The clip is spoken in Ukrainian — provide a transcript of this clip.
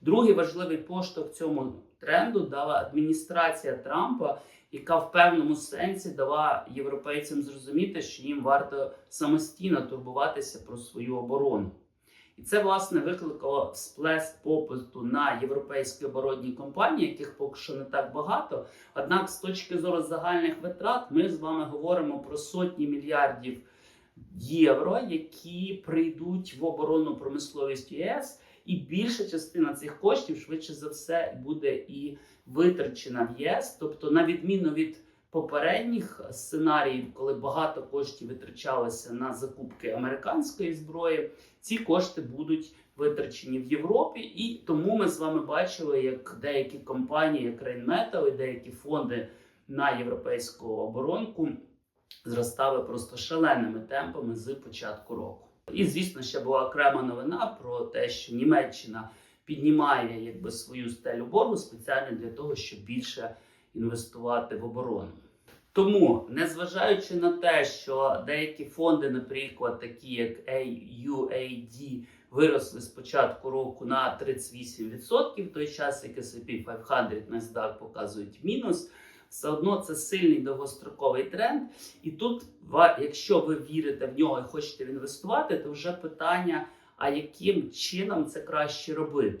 Другий важливий поштовх цьому тренду дала адміністрація Трампа, яка в певному сенсі дала європейцям зрозуміти, що їм варто самостійно турбуватися про свою оборону. І це власне викликало всплеск попиту на європейські оборонні компанії, яких поки що не так багато. Однак, з точки зору загальних витрат, ми з вами говоримо про сотні мільярдів євро, які прийдуть в оборонну промисловість ЄС, і більша частина цих коштів швидше за все буде і витрачена в ЄС. Тобто, на відміну від попередніх сценаріїв, коли багато коштів витрачалося на закупки американської зброї, ці кошти будуть витрачені в Європі, і тому ми з вами бачили, як деякі компанії, як Rheinmetall і деякі фонди на європейську оборонку зростали просто шаленими темпами з початку року. І звісно, ще була окрема новина про те, що Німеччина піднімає якби свою стелю боргу спеціально для того, щоб більше інвестувати в оборону. Тому, незважаючи на те, що деякі фонди, наприклад, такі як AUAD, виросли з початку року на 38%, в той час як S&P 500 NASDAQ показують мінус, все одно це сильний довгостроковий тренд. І тут, якщо ви вірите в нього і хочете інвестувати, то вже питання, а яким чином це краще робити?